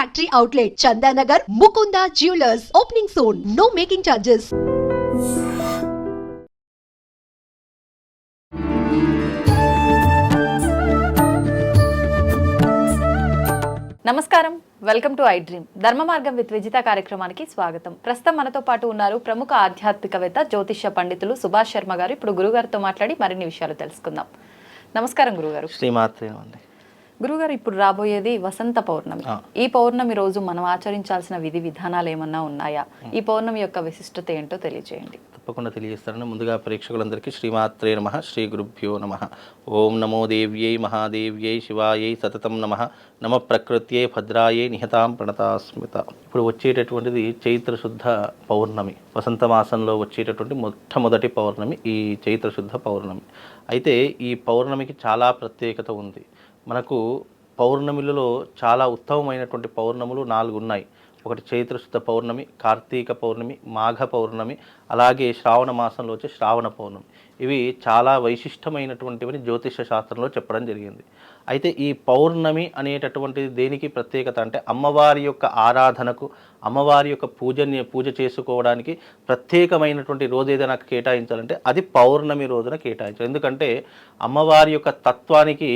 factory outlet, Chandanagar, Mukunda Jewelers, opening soon. No making charges. నమస్కారం. Welcome to I dream ధర్మ మార్గం with Vijitha కార్యక్రమానికి స్వాగతం. ప్రస్తుతం మనతో పాటు ఉన్నారు ప్రముఖ ఆధ్యాత్మికవేత్త జ్యోతిష్య పండితులు సుభాష్ శర్మ గారు. ఇప్పుడు గురుగారితో మాట్లాడి మరిన్ని విషయాలు తెలుసుకుందాం. నమస్కారం గురుగారు. శ్రీమాత్రే అండి గురుగారు ఇప్పుడు రాబోయేది వసంత పౌర్ణమి. ఈ పౌర్ణమి రోజు మనం ఆచరించాల్సిన విధి విధానాలు ఏమన్నా ఉన్నాయా? ఈ పౌర్ణమి యొక్క విశిష్టత ఏంటో తెలియజేయండి తప్పకుండా తెలియజేస్తారని ముందుగా ప్రేక్షకులందరికీ శ్రీమాత్రే నమ శ్రీ గురుభ్యో నమ. ఓం నమో దేవ్యై మహాదేవ్యై శివాయై సతతం నమ. నమ ప్రకృత్యై భద్రాయై నిహతాం ప్రణతాస్మిత. ఇప్పుడు వచ్చేటటువంటిది చైత్ర శుద్ధ పౌర్ణమి. వసంత మాసంలో వచ్చేటటువంటి మొట్టమొదటి పౌర్ణమి ఈ చైత్ర శుద్ధ పౌర్ణమి. అయితే ఈ పౌర్ణమికి చాలా ప్రత్యేకత ఉంది. మనకు పౌర్ణమిలలో చాలా ఉత్తమమైనటువంటి పౌర్ణములు నాలుగు ఉన్నాయి. ఒకటి చైత్రశుద్ధ పౌర్ణమి కార్తీక పౌర్ణమి మాఘ పౌర్ణమి అలాగే శ్రావణ మాసంలో వచ్చే శ్రావణ పౌర్ణమి. ఇవి చాలా వైశిష్టమైనటువంటివని జ్యోతిష శాస్త్రంలో చెప్పడం జరిగింది. అయితే ఈ పౌర్ణమి అనేటటువంటిది దేనికి ప్రత్యేకత అంటే అమ్మవారి యొక్క ఆరాధనకు అమ్మవారి యొక్క పూజని పూజ చేసుకోవడానికి ప్రత్యేకమైనటువంటి రోజు ఏదైనా కేటాయించాలంటే అది పౌర్ణమి రోజున కేటాయించాలి. ఎందుకంటే అమ్మవారి యొక్క తత్వానికి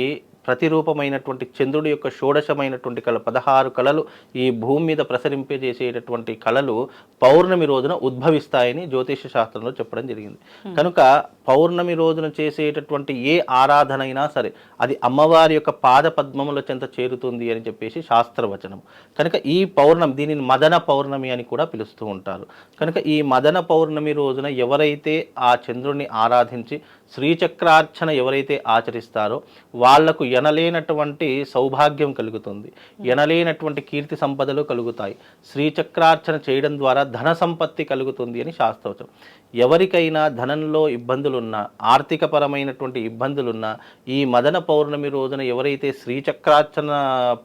ప్రతిరూపమైనటువంటి చంద్రుడి యొక్క షోడశమైనటువంటి కళ పదహారు కళలు ఈ భూమి మీద ప్రసరింపజేసేటటువంటి కళలు పౌర్ణమి రోజున ఉద్భవిస్తాయని జ్యోతిష శాస్త్రంలో చెప్పడం జరిగింది. కనుక పౌర్ణమి రోజున చేసేటటువంటి ఏ ఆరాధన అయినా సరే అది అమ్మవారి యొక్క పాద పద్మముల చెంత చేరుతుంది అని చెప్పేసి శాస్త్రవచనం. కనుక ఈ పౌర్ణమి దీనిని మదన పౌర్ణమి అని కూడా పిలుస్తూ ఉంటారు. కనుక ఈ మదన పౌర్ణమి రోజున ఎవరైతే ఆ చంద్రుడిని ఆరాధించి శ్రీచక్రార్చన ఎవరైతే ఆచరిస్తారో వాళ్ళకు ఎనలేనటువంటి సౌభాగ్యం కలుగుతుంది. ఎనలేనటువంటి కీర్తి సంపదలు కలుగుతాయి. శ్రీచక్రార్చన చేయడం ద్వారా ధన సంపత్తి కలుగుతుంది అని శాస్త్రవచనం ఎవరికైనా ధనంలో ఇబ్బందులున్నా ఆర్థికపరమైనటువంటి ఇబ్బందులున్నా ఈ మదన పౌర్ణమి రోజున ఎవరైతే శ్రీచక్రార్చన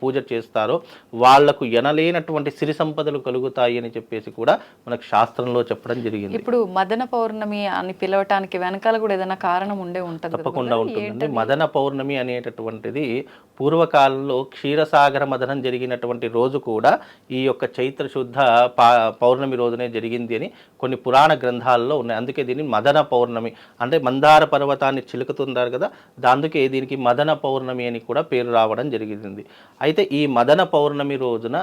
పూజ చేస్తారో వాళ్ళకు ఎనలేనటువంటి సిరి సంపదలు కలుగుతాయి అని చెప్పేసి కూడా మనకు శాస్త్రంలో చెప్పడం జరిగింది. ఇప్పుడు మదన పౌర్ణమి అని పిలవటానికి వెనకాల కూడా ఏదైనా కారణం ఉండే ఉంటుంది తప్పకుండా? ఉంటుందండి? మదన పౌర్ణమి అనేటటువంటిది పూర్వకాలంలో క్షీరసాగర మదనం జరిగినటువంటి రోజు కూడా ఈ యొక్క చైత్ర శుద్ధ పా పౌర్ణమి రోజునే జరిగింది అని కొన్ని పురాణ గ్రంథాల్లో ఉన్నాయి అందుకే దీన్ని మదన పౌర్ణమి అంటే మందార పర్వతాన్ని చిలుకుతున్నారు కదా అందుకే దీనికి మదన పౌర్ణమి అని కూడా పేరు రావడం జరిగింది అయితే ఈ మదన పౌర్ణమి రోజున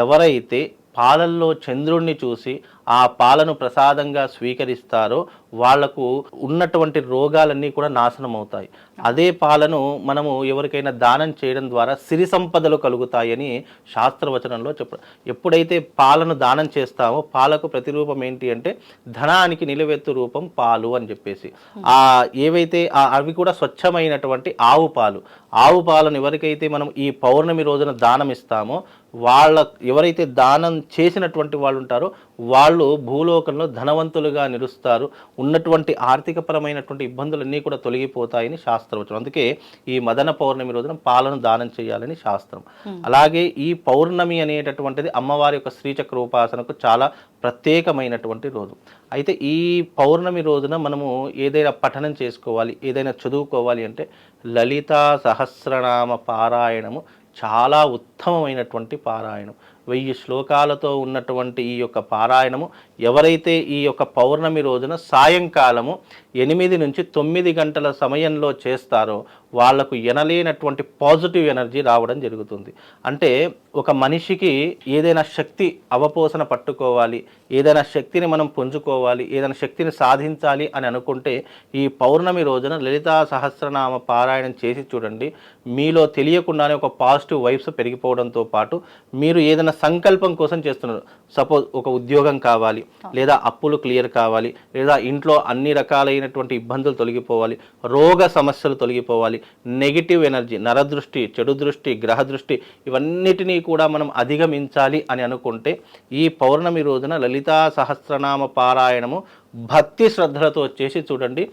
ఎవరైతే పాలల్లో చంద్రుణ్ణి చూసి ఆ పాలను ప్రసాదంగా స్వీకరిస్తారో వాళ్ళకు ఉన్నటువంటి రోగాలన్నీ కూడా నాశనం అవుతాయి అదే పాలను మనము ఎవరికైనా దానం చేయడం ద్వారా సిరి సంపదలు కలుగుతాయని శాస్త్రవచనంలో చెప్ప ఎప్పుడైతే పాలను దానం చేస్తామో పాలకు ప్రతిరూపం ఏంటి అంటే ధనానికి నిలవెత్తు రూపం పాలు అని చెప్పేసి. ఆ ఏవైతే అవి కూడా స్వచ్ఛమైనటువంటి ఆవు పాలు. ఆవు పాలను ఎవరికైతే మనం ఈ పౌర్ణమి రోజున దానం ఇస్తామో వాళ్ళ ఎవరైతే దానం చేసినటువంటి వాళ్ళు ఉంటారో వాళ్ళు భూలోకంలో ధనవంతులుగా నిలుస్తారు. ఉన్నటువంటి ఆర్థికపరమైనటువంటి ఇబ్బందులన్నీ కూడా తొలగిపోతాయని శాస్త్రవచనం. అందుకే ఈ మదన పౌర్ణమి రోజున పాలను దానం చేయాలని శాస్త్రం. అలాగే ఈ పౌర్ణమి అనేటటువంటిది అమ్మవారి యొక్క శ్రీచక్ర ఉపాసనకు చాలా ప్రత్యేకమైనటువంటి రోజు. అయితే ఈ పౌర్ణమి రోజున మనము ఏదైనా పఠనం చేసుకోవాలి ఏదైనా చదువుకోవాలి అంటే లలితా సహస్రనామ పారాయణము చాలా ఉత్తమమైనటువంటి పారాయణం. వెయ్యి శ్లోకాలతో ఉన్నటువంటి ఈ యొక్క పారాయణము ఎవరైతే ఈ యొక్క పౌర్ణమి రోజున సాయంకాలము ఎనిమిది నుంచి తొమ్మిది గంటల సమయంలో చేస్తారో వాళ్ళకు ఎనలేనటువంటి పాజిటివ్ ఎనర్జీ రావడం జరుగుతుంది. అంటే ఒక మనిషికి ఏదైనా శక్తి అవపోసన పట్టుకోవాలి ఏదైనా శక్తిని మనం పుంజుకోవాలి ఏదైనా శక్తిని సాధించాలి అని అనుకుంటే ఈ పౌర్ణమి రోజున లలితా సహస్రనామ పారాయణం చేసి చూడండి. మీలో తెలియకుండానే ఒక పాజిటివ్ వైబ్స్ పెరిగిపోవడంతో పాటు మీరు ఏదైనా సంకల్పం కోసం చేస్తున్నారు. సపోజ్ ఒక ఉద్యోగం కావాలి లేదా అప్పులు క్లియర్ కావాలి లేదా ఇంట్లో అన్ని రకాలైనటువంటి ఇబ్బందులు తొలగిపోవాలి రోగ సమస్యలు తొలగిపోవాలి నెగిటివ్ ఎనర్జీ నరదృష్టి చెడు దృష్టి గ్రహ దృష్టి ఇవన్నిటినీ కూడా మనం అధిగమించాలి అని అనుకుంటే ఈ పౌర్ణమి రోజున లలితా సహస్రనామ పారాయణము భక్తి శ్రద్ధలతో చేసి చూడండి.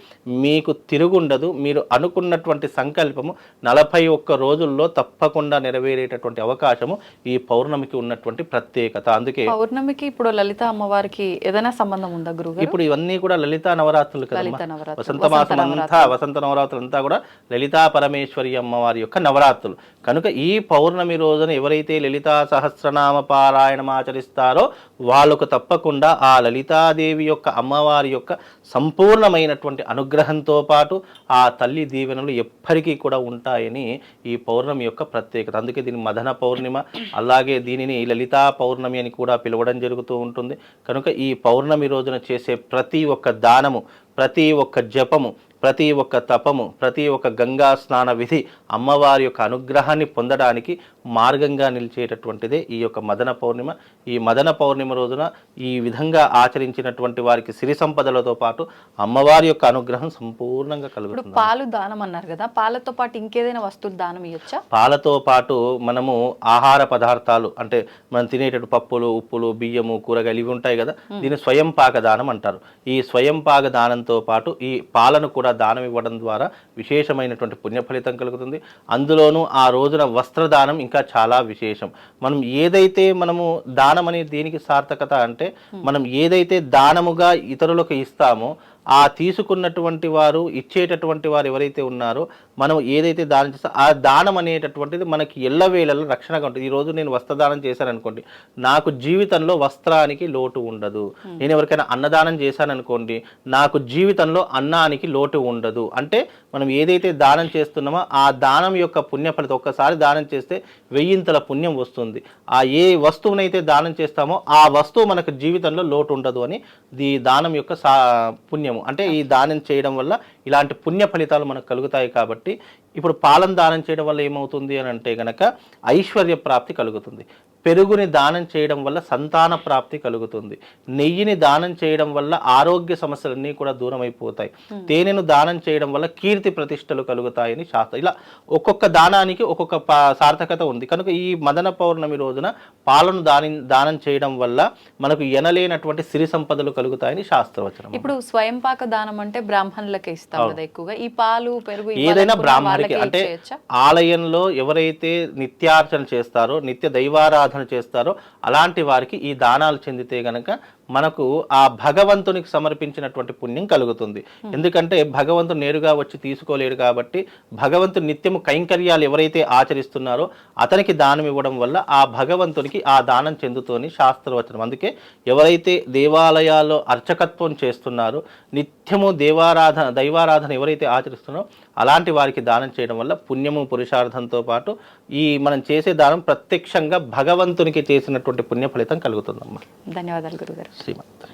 మీకు తిరుగుండదు. మీరు అనుకున్నటువంటి సంకల్పము నలభై ఒక్క రోజుల్లో తప్పకుండా నెరవేరేటటువంటి అవకాశము ఈ పౌర్ణమికి ఉన్నటువంటి ప్రత్యేకత. అందుకే పౌర్ణమికి ఇప్పుడు లలిత అమ్మవారికి ఏదైనా సంబంధం ఉందా గురుగారు? ఇప్పుడు ఇవన్నీ కూడా లలితా నవరాత్రులు కదా వసంత మాసం అంతా వసంత నవరాత్రులు అంతా కూడా లలితా పరమేశ్వరి అమ్మవారి యొక్క నవరాత్రులు. కనుక ఈ పౌర్ణమి రోజున ఎవరైతే లలితా సహస్రనామ పారాయణం ఆచరిస్తారో వాళ్ళకు తప్పకుండా ఆ లలితాదేవి యొక్క అమ్మవారి యొక్క సంపూర్ణమైనటువంటి అనుగ్రహంతో పాటు ఆ తల్లి దీవెనలు ఎప్పటికీ కూడా ఉంటాయని ఈ పౌర్ణమి యొక్క ప్రత్యేకత. అందుకే దీని మదన పౌర్ణిమ అలాగే దీనిని లలితా పౌర్ణమి అని కూడా పిలవడం జరుగుతూ ఉంటుంది. కనుక ఈ పౌర్ణమి రోజున చేసే ప్రతి ఒక్క దానము ప్రతి ఒక్క జపము ప్రతి ఒక్క తపము ప్రతి ఒక్క గంగా స్నాన విధి అమ్మవారి యొక్క అనుగ్రహాన్ని పొందడానికి మార్గంగా నిలిచేటటువంటిదే ఈ యొక్క మదన పౌర్ణిమ. ఈ మదన పౌర్ణిమ రోజున ఈ విధంగా ఆచరించినటువంటి వారికి సిరి సంపదలతో పాటు అమ్మవారి యొక్క అనుగ్రహం సంపూర్ణంగా కలుగుతుంది పాలు దానం అన్నారు కదా పాలతో పాటు ఇంకేదైనా వస్తువులు దానం ఇవ్వచ్చా పాలతో పాటు మనము ఆహార పదార్థాలు అంటే మనం తినేటట్టు పప్పులు ఉప్పులు బియ్యము కూరగాయలు ఇవి ఉంటాయి కదా దీన్ని స్వయం పాక దానం అంటారు. ఈ స్వయం పాక దానంతో పాటు ఈ పాలను కూడా దానం ఇవ్వడం ద్వారా విశేషమైనటువంటి పుణ్య ఫలితం కలుగుతుంది. అందులోనూ ఆ రోజున వస్త్రదానం ఇంకా చాలా విశేషం. మనం ఏదైతే మనము దానం అనే దేనికి సార్థకత అంటే మనం ఏదైతే దానముగా ఇతరులకు ఇస్తామో ఆ తీసుకున్నటువంటి వారు ఇచ్చేటటువంటి వారు ఎవరైతే ఉన్నారో మనం ఏదైతే దానం చేస్తా ఆ దానం అనేటటువంటిది మనకి ఎల్లవేళలో రక్షణగా ఉంటుంది. ఈ రోజు నేను వస్త్రదానం చేశాను అనుకోండి నాకు జీవితంలో వస్త్రానికి లోటు ఉండదు. నేను ఎవరికైనా అన్నదానం చేశాను అనుకోండి నాకు జీవితంలో అన్నానికి లోటు ఉండదు. అంటే మనం ఏదైతే దానం చేస్తున్నామో ఆ దానం యొక్క పుణ్య ఫలితం ఒక్కసారి దానం చేస్తే వెయ్యింతల పుణ్యం వస్తుంది. ఆ ఏ వస్తువునైతే దానం చేస్తామో ఆ వస్తువు మనకు జీవితంలో లోటు ఉండదు అని ఈ దానం యొక్క సా అంటే ఈ దానం చేయడం వల్ల ఇలాంటి పుణ్య ఫలితాలు మనకు కలుగుతాయి కాబట్టి ఇప్పుడు పాలన దానం చేయడం వల్ల ఏమవుతుంది అని అంటే గనక ఐశ్వర్య ప్రాప్తి కలుగుతుంది. పెరుగుని దానం చేయడం వల్ల సంతాన ప్రాప్తి కలుగుతుంది. నెయ్యిని దానం చేయడం వల్ల ఆరోగ్య సమస్యలన్నీ కూడా దూరం అయిపోతాయి తేనెను దానం చేయడం వల్ల కీర్తి ప్రతిష్టలు కలుగుతాయని శాస్త్రం. ఇలా ఒక్కొక్క దానానికి ఒక్కొక్క సార్థకత ఉంది. కనుక ఈ మదన పౌర్ణమి రోజున పాలను దాని దానం చేయడం వల్ల మనకు ఎనలేనటువంటి సిరి సంపదలు కలుగుతాయని శాస్త్రవచనం. ఇప్పుడు స్వయం పాక దానం అంటే బ్రాహ్మణులకే ఇస్తాం కదా ఎక్కువగా. ఈ పాలు పెరుగు ఏదైనా ఇవ్వాలనుకున్న వాళ్ళకే అంటే? ఆలయంలో ఎవరైతే నిత్యార్చన చేస్తారో నిత్య దైవారాధన చేస్తారో అలాంటి వారికి ఈ దానాలు చెందితే గనక మనకు ఆ భగవంతునికి సమర్పించినటువంటి పుణ్యం కలుగుతుంది. ఎందుకంటే భగవంతుడు నేరుగా వచ్చి తీసుకోలేడు కాబట్టి భగవంతుడు నిత్యము కైంకర్యాలు ఎవరైతే ఆచరిస్తున్నారో అతనికి దానం ఇవ్వడం వల్ల ఆ భగవంతునికి ఆ దానం చెందుతోని శాస్త్రవచనం. అందుకే ఎవరైతే దేవాలయాల్లో అర్చకత్వం చేస్తున్నారో నిత్యము దేవారాధన దైవారాధన ఎవరైతే ఆచరిస్తున్నారో అలాంటి వారికి దానం చేయడం వల్ల పుణ్యము పురుషార్థంతో పాటు ఈ మనం చేసే దానం ప్రత్యక్షంగా భగవంతునికి చేసినటువంటి పుణ్య ఫలితం కలుగుతుందమ్మా. ధన్యవాదాలు గురుగారు. శ్రీమంత్